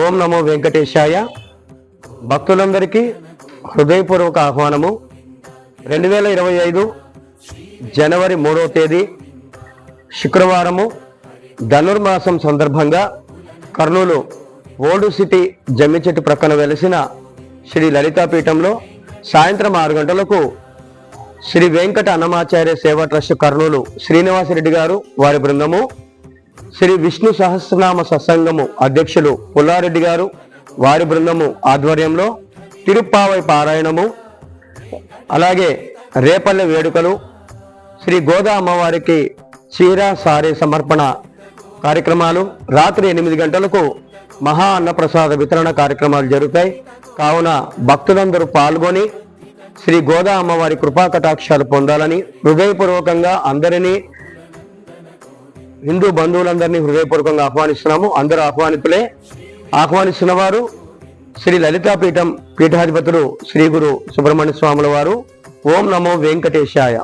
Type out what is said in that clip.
ఓం నమో వెంకటేశాయ. భక్తులందరికీ హృదయపూర్వక ఆహ్వానము. రెండు వేల ఇరవై ఐదు జనవరి మూడవ తేదీ శుక్రవారము ధనుర్మాసం సందర్భంగా కర్నూలు ఓల్డ్ సిటీ జమ్మి చెట్టు ప్రక్కన వెలిసిన శ్రీ లలితాపీఠంలో సాయంత్రం ఆరు గంటలకు శ్రీ వెంకట అన్నమాచార్య సేవా ట్రస్ట్ కర్నూలు శ్రీనివాసరెడ్డి గారు వారి బృందము శ్రీ విష్ణు సహస్రనామ సత్సంగము అధ్యక్షులు పుల్లారెడ్డి గారు వారి బృందము ఆధ్వర్యంలో తిరుప్పావై పారాయణము అలాగే రేపల్లె వేడుకలు శ్రీ గోదా అమ్మవారికి చీర సారీ సమర్పణ కార్యక్రమాలు రాత్రి ఎనిమిది గంటలకు మహా అన్నప్రసాద వితరణ కార్యక్రమాలు జరుగుతాయి. కావున భక్తులందరూ పాల్గొని శ్రీ గోదా అమ్మవారి కృపా కటాక్షాలు పొందాలని హృదయపూర్వకంగా అందరినీ హిందూ బంధువులందరినీ హృదయపూర్వకంగా ఆహ్వానిస్తున్నాము. అందరూ ఆహ్వానితులే. ఆహ్వానిస్తున్న వారు శ్రీ లలితాపీఠం పీఠాధిపతులు శ్రీ గురు సుబ్రహ్మణ్య స్వాముల వారు. ఓం నమో వెంకటేశాయ.